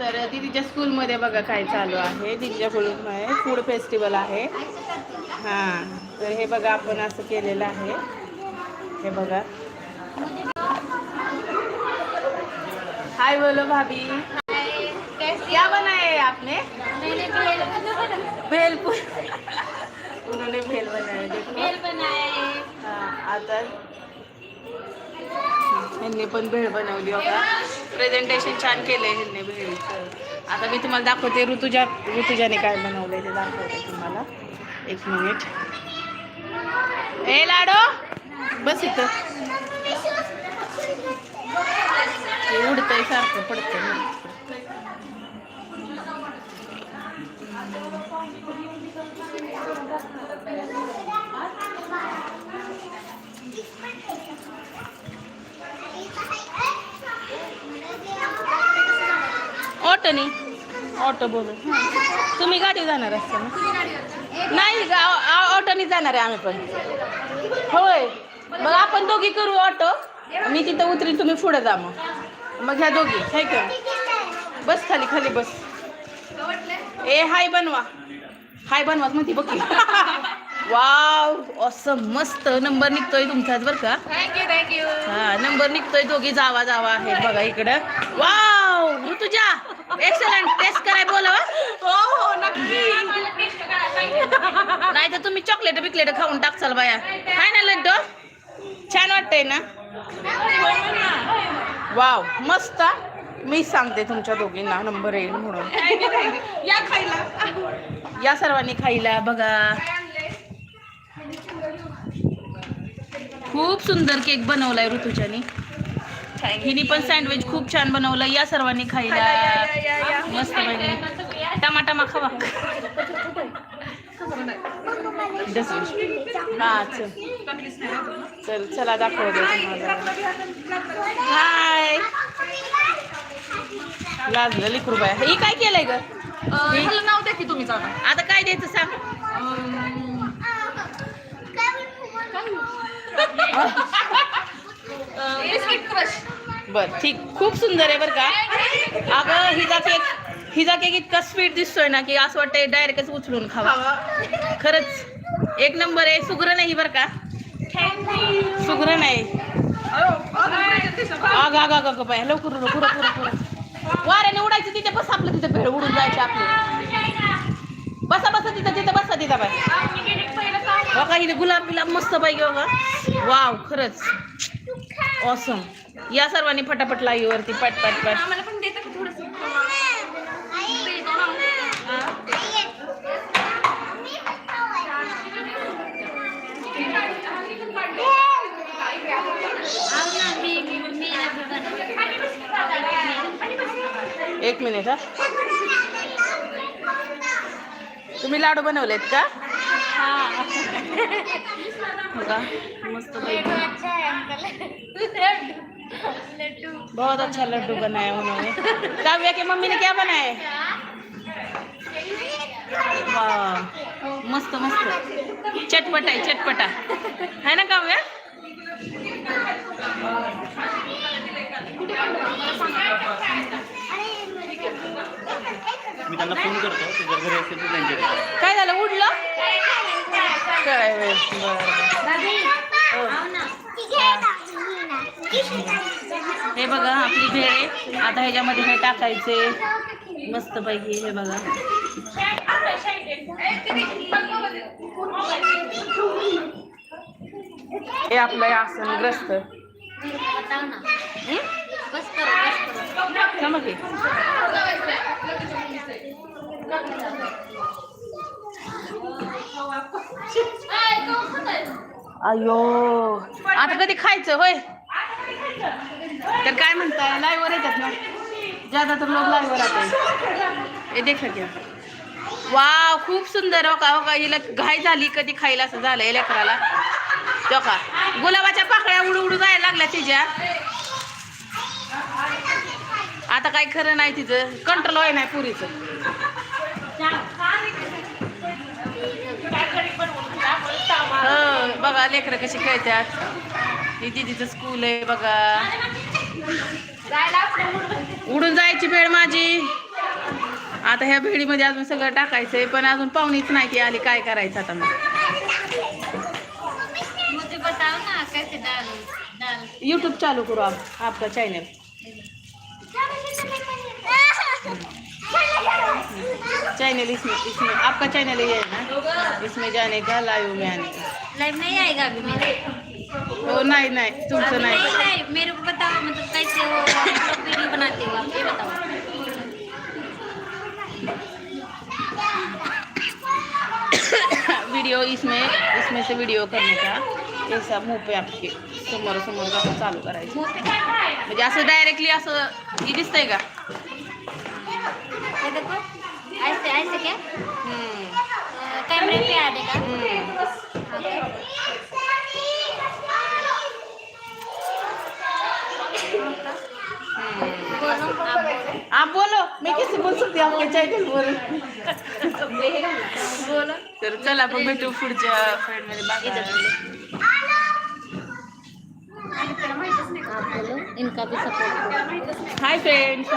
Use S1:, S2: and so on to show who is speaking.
S1: तर दीदीच्या स्कूलमध्ये बघा काय चालू आहे. दीदीच्या स्कूलमध्ये फूड फेस्टिवल आहे. हां तर हे बघा आपण असं केलेलं आहे. हे बघा. हाय बोलो भाभी. क्या बनाया है आपने भेल उन्होंने भेल बनाया देखो हाँ, आता ह्यांनी पण भेळ बनवली होता. प्रेझेंटेशन छान केलंय ह्यांनी भेळीचं आता मी तुम्हाला दाखवते ऋतुजा ऋतुजाने काय बनवलंय ते दाखवते तुम्हाला. एक मिनिट ए लाडो! बस इथं. उडतंय सारखं पडतंय. ऑटोनी ऑटो बोलू तुम्ही गाडी जाणार असता नाही आ- ऑटोनी जाणार आहे आम्ही पण. होय. मग आपण दोघी करू ऑटो. मी तिथं उतरीन तुम्ही पुढे जा मग. मग ह्या दोघी हाय का? बस खाली खाली बस. ए हाय बनवा. हाय बनवाच म्हणती बघ वाव असं मस्त नंबर निघतोय तुमचाच बरं का?
S2: थँक्यू थँक्यू
S1: हा नंबर निघतोय दोघी जावा जावा आहे बघा इकडं. वाव ऋतुजा एक्सलंट टेस्ट कराय बोलवा
S2: हो. हो नक्की.
S1: नाही तर तुम्ही चॉकलेट बिकलेट खाऊन टाकचाल बाया. काय ना लड्डू? छान वाटतंय ना? वाव मस्त. मी सांगते तुमच्या दोघींना नंबर येईल म्हणून.
S2: या खायला.
S1: या सर्वांनी खायला बघा. खूप सुंदर केक बनवलाय ऋतुजानी. हिनी पण सँडविच खूप छान बनवलं. या सर्वांनी खायला. मस्त पाहिजे टमा टमा खावा हा चल. चल चला दाखव दे तुम्हाला. हाय लाजलं लिखरू बाया ही काय केलंय ग?
S2: नाव द्या की तुम्ही
S1: आता काय द्यायचं सांग? बर ठीक. खूप सुंदर आहे बरं का. अगं हिचा केक हिचा केक इतका स्वीट दिसतोय ना की असं वाटतंय डायरेक्टच उचलून खावा. खरंच. एक नंबर आहे सुग्र नाही बरं का. सुग्र नाही. अग अग अग बाय लवकर लवकर पुढं वाऱ्याने उडायचं तिथे बस आपलं तिथे भेळ उडून जायचं आपली. बसा बसा तिथं तिथं बसा तिथं बाय बघा इथे गुलाब बिलाब मस्त पाहिजे बघा. वाव खरंच. ऑसम या सर्वांनी फटाफट लाईव्ह वरती पट पट पट. एक मिनिट हा. तुम्ही लाडू बनवलेत का? मस्त बहुत अच्छा लड्डू बनाया उन्होंने। काव्या के मम्मी ने क्या बनाया? है वाह मस्त मस्त। चटपट आहे चटपटा। है ना काव्या?
S3: मी त्यांना फ़ोन करतो जर घरी असेल तर त्यांच्याकडे
S1: काय झालं उडलं? काय वेळ हे बघा आपली भेळ आहे. आता ह्याच्यामध्ये हे टाकायचे. मस्त पैकी हे बघा. हे आपलं हे आसनग्रस्त. हं? थांबा की. अयो. आता कधी खायचं होय? तर काय म्हणताय? लाईव्ह वर येतात ना? ज्यादा तर लोक लाईव्ह वर हे देखा क्या वाव खूप सुंदर हो का? हो का? हिला घाई झाली कधी खायला असं झालं या लेकराला. तो का? गुलाबाच्या पाकळ्या उडू उडू जायला लागल्या तिच्या. आता काय खरं नाही तिचं. कंट्रोल होय नाही पुरीचं. हो बघा लेकरं कशी खेळतात. ही दीदीचं स्कूल आहे बघा. उडून जायची भेळ माझी. आता ह्या भेळीमध्ये अजून सगळं टाकायचंय पण अजून पाहुणीच नाही ती आली काय करायचं आता मग. यूट्यूब चालू करू आप आपका चॅनल चैनल इसमें इसमें आपका चैनल ये है ना? इसमें जाने का लाइव में आने का.
S4: लाइव नहीं आएगा अभी मेरा।
S1: हो नाही नाही तुमचं
S4: अभी नहीं
S1: नाही
S4: लाइव मेरे को बताओ मतलब कैसे हो आप लोग वीडियो बनाते हो आप ये बताओ।
S1: वीडियो इसमें इसमें से वीडियो करने का ऐसा मुँह पे आपके समोर समोर असं चालू करायचं.
S4: मुँह पे क्या है
S1: म्हणजे असं डायरेक्टली असं हे दिसतंय का?
S4: ये देखो ऐसे ऐसे क्या?
S1: हम्म,
S4: कैमरे पे आ
S1: हम्म.
S4: हाँ, बोल बोलो.
S1: तर चला आपण भेटू पुढच्या फ्रेंडमध्ये. बाय.
S4: आप बोलो. इनका भी सपोर्ट करो.
S1: Hi friends